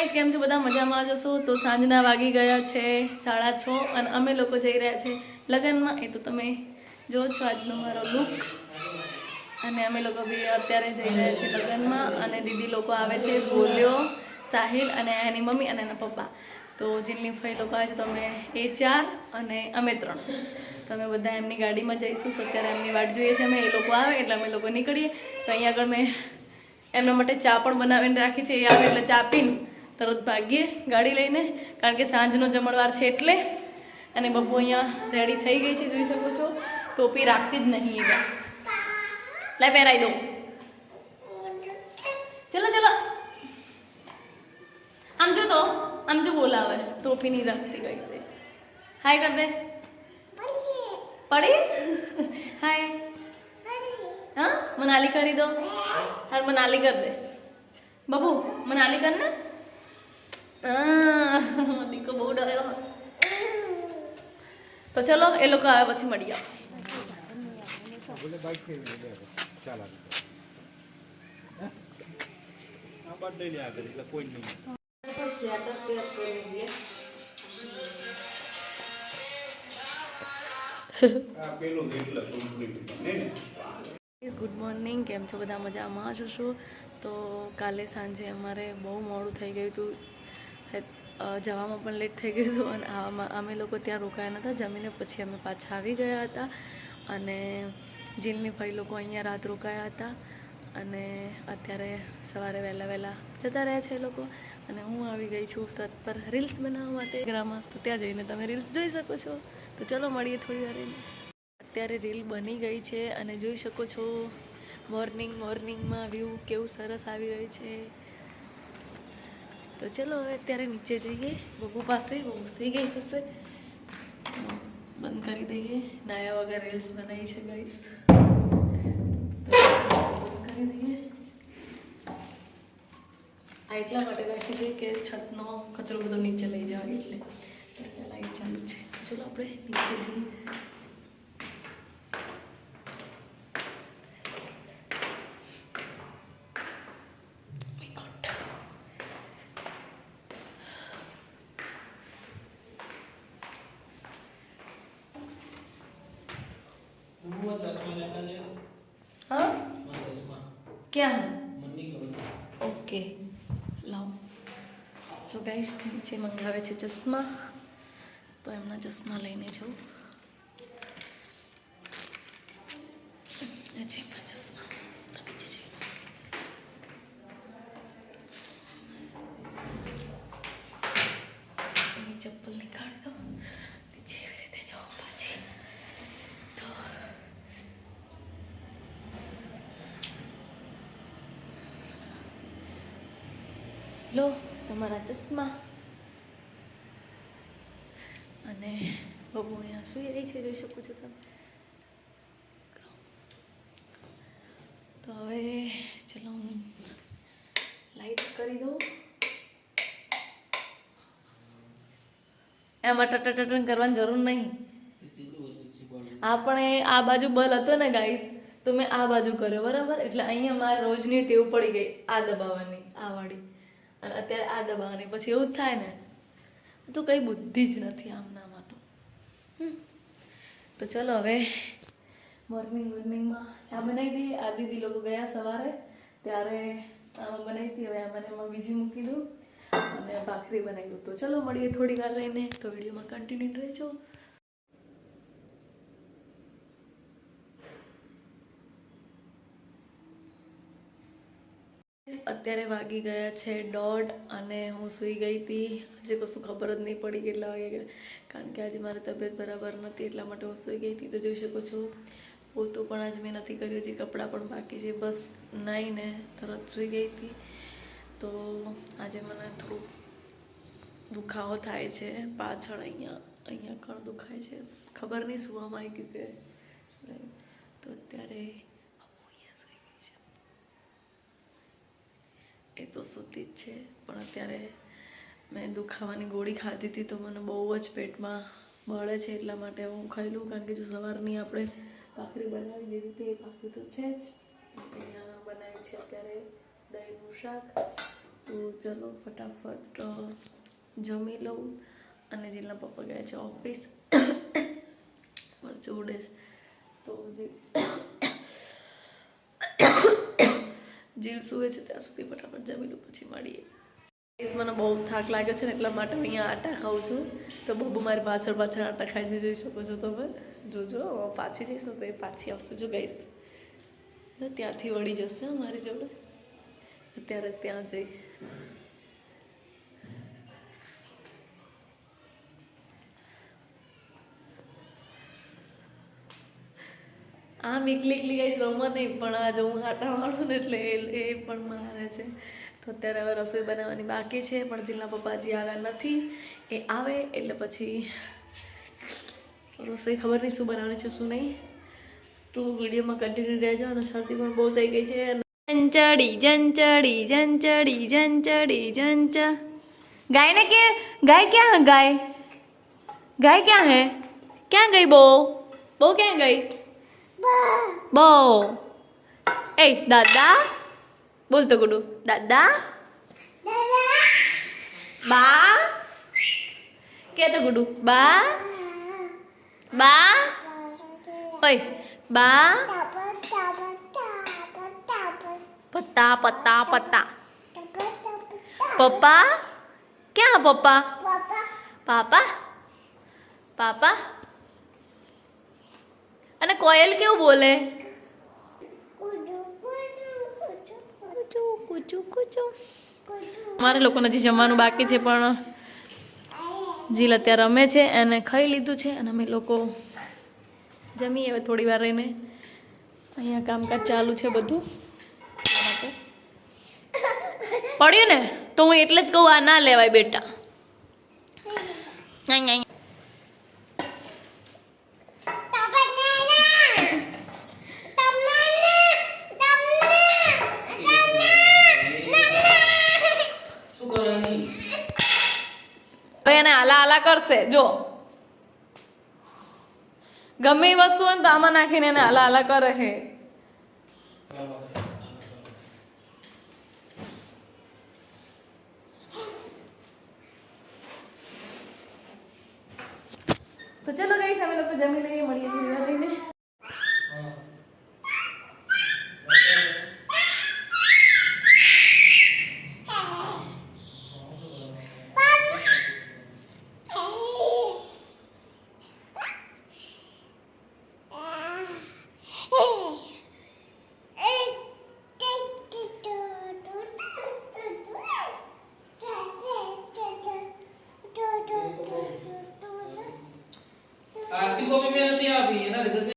Guys કેમ છો? બધા મજામાં જશો તો સાંજના વાગી ગયા છે સાડા છ અને અમે લોકો જઈ રહ્યા છે લગ્નમાં. એ તો તમે જો છો આજનો મારો લુક અને અમે લોકો બી અત્યારે જઈ રહ્યા છીએ લગ્નમાં અને દીદી લોકો આવે છે બોલ્યો, સાહિલ અને એની મમ્મી અને એના પપ્પા. તો જીલની ફઈ લોકો આવે છે, તો અમે એ ચાર અને અમે ત્રણ. તો અમે બધા એમની ગાડીમાં જઈશું. તો અત્યારે એમની વાટ જોઈએ છે, અમે એ લોકો આવે એટલે અમે લોકો નીકળીએ. તો અહીંયા આગળ મેં એમના માટે ચા પણ બનાવીને રાખી છે. એ આવે એટલે ચા પીને તરત ભાગીએ ગાડી લઈને કારણ કે સાંજનો જમણવાર છે એટલે. અને બપુ અહીંયા રેડી થઈ ગઈ છે જોઈ શકો છો. ટોપી રાખતી જ નહીં એ લઈ પહેરાવી દઉં. દો ચલો ચલો. આમ જો તો આમ જો બોલાવે ટોપી નહીં રાખતી ગઈ છે. હાય કર દે પડી? હાય હા મનાલી કરી દો. હાર મનાલી કર દે. બબુ મનાલી કર ને. દીકો બહુ ડર્યો. તો ચલો, એ લોકો આવે પછી મળી ગુડ મોર્નિંગ કેમ છો? બધા મજામાં છો છો તો કાલે સાંજે અમારે બહુ મોડું થઈ ગયું હતું. જવામાં પણ લેટ થઈ ગયું હતું અને આવામાં અમે લોકો ત્યાં રોકાયા નહોતા જમીને પછી અમે પાછા આવી ગયા હતા અને જીલની ભાઈ લોકો અહીંયા રાત રોકાયા હતા અને અત્યારે સવારે વહેલા વહેલા જતા રહ્યા છે એ લોકો. અને હું આવી ગઈ છું સત પર રીલ્સ બનાવવા માટે ગ્રામમાં તો ત્યાં જઈને તમે રીલ્સ જોઈ શકો છો. તો ચલો મળીએ થોડી વાર અત્યારે રીલ બની ગઈ છે અને જોઈ શકો છો. મોર્નિંગ મોર્નિંગમાં વ્યૂ કેવું સરસ આવી રહ્યું છે. તો ચલો હવે અત્યારે નીચે જઈએ. બબુ પાસે, બબુ સી ગઈ હશે બંધ કરી દઈએ. નાયા વગર રીલ્સ બનાવી છે ગાઈસ બંધ કરી દઈએ. આ એટલા માટે રાખી છે કે છતનો કચરો બધો નીચે લઈ જવાય એટલે. લાઈટ ચાલુ છે. ચલો આપણે નીચે જઈએ. वो चश्मा लेकर ले हाँ वो चश्मा क्या है मन्नी करो ઓકે લાવ સો ગાઈસ નીચે મંગાવે છે ચશ્મા તો એમના ચશ્મા લઈને જાઉં આ છે લો, તમારા ચશ્મા. અને બબુ અહીંયા સુઈ રહી છે, જોઈ શકું છું તમે. તો હવે ચલો હું લાઈટ કરી દઉં. એમાં ટટટટન કરવાની જરૂર નહીં. આપણે આ બાજુ બલ હતો ને ગાઈસ તો મેં આ બાજુ કર્યો, બરાબર? એટલે અહીંયા મારે રોજની ટેવ પડી ગઈ, આ દબાવવાની, આ વાળી. અને અત્યારે આ દબાવવાની પછી એવું થાય ને, તો કઈ બુદ્ધિ જ નથી આમનામાં તો. તો ચલો હવે મોર્નિંગ મોર્નિંગમાં ચા બનાવી દઈએ. આ દીદી લોકો ગયા સવારે, ત્યારે આમાં બનાવી હતી, હવે આમાં એમાં બીજી મૂકી દઉં અને ભાખરી બનાવી દઉં. તો ચલો મળીએ થોડી વાર રહીને, તો વિડીયોમાં કન્ટિન્યુ રહેજો. અત્યારે વાગી ગયા છે દોઢ અને હું સૂઈ ગઈ હતી. આજે કશું ખબર જ નહીં પડી કેટલા વાગે ગયા. કારણ કે આજે મારી તબિયત બરાબર નથી, એટલા માટે હું સૂઈ ગઈ હતી. તો જોઈ શકો છો, પોતું પણ આજ મેં નથી કર્યું, હજી કપડાં પણ બાકી છે. બસ નાહીને તરત સૂઈ ગઈ હતી. તો આજે મને થોડું દુખાવો થાય છે, પાછળ અહીંયા અહીંયા કણ દુખાય છે. ખબર નહીં સુવામાં આવી ગયું કે. તો અત્યારે તો જ છે. પણ અત્યારે મેં દુખાવાની ગોળી ખાધી હતી તો મને બહુ જ પેટમાં બળે છે એટલા માટે હું ખાઈ લઉં કારણ કે જો સવારની આપણે ભાખરી બનાવી દીધી હતી, એ ભાખરી તો છે જ. અહીંયા બનાવી છે અત્યારે દહીંનું શાક. તો ચલો ફટાફટ જમી લઉં. અને જેટલા પપ્પા ગયા છે, ઓફિસ. પર જોડે તો જીલ જીલ સૂવે છે ત્યાં સુધી ફટાફટ જમી લઉં પછી મળીએ. Guys, મને બહુ થાક લાગ્યો છે ને એટલા માટે હું અહીંયા આટા ખાઉં છું. તો બબુ મારી પાછળ પાછળ આટા ખાઈ છે જોઈ શકો છો તમે? જોજો પાછી જઈશ ને તો એ પાછી આવશે. જો ગઈશ ત્યાંથી વળી જશે મારી જોડે. અત્યારે ત્યાં જઈ. આમ એકલી એકલી ગઈ રમે નહીં, પણ આ જો હું આટા મારું ને એટલે એ પણ મારે છે. તો અત્યારે હવે રસોઈ બનાવવાની બાકી છે, પણ જીલના પપ્પાજી આવ્યા નથી. એ આવે એટલે પછી રસોઈ ખબર નહીં શું બનાવવાની છે, શું નહીં. તો વિડીયોમાં કન્ટિન્યુ રહેજો અને શરદી પણ બહુ થઈ ગઈ છે. જંચડી જંચડી જંચડી જંચડી, જંચ. ગાય ને કે, ગાય ક્યાં ગાય? ગાય ક્યાં હે? ક્યાં ગઈ બહુ બહુ ક્યાં ગઈ? બો એ દાદા બોલ તો ગુડુ દાદા બા કે તો ગુડુ બા બા ઓય બા પત્તા પત્તા પત્તા પપ્પા ક્યાં પપ્પા પાપા પાપા અને કોયલ કેવું બોલે? અમારે લોકોને હજી જમવાનું બાકી છે, પણ જીલ અત્યારે રમે છે અને ખાઈ લીધું છે અને અમે લોકો જમીએ હવે થોડી વાર રહીને. અહીંયા કામકાજ ચાલુ છે બધું. પડ્યું ને? તો હું એટલે જ કહું, આ ના લેવાય બેટા અહીં, અહીં. શું કરે નહીં હવે એને હાલા હાલા કરશે. જો. ગમે એ વસ્તુ હોય ને તો આમાં નાખીને એને હાલા હાલા કરે હે. તો ચલો ગઈ અમે લોકો જમી લઈએ, મળીએ.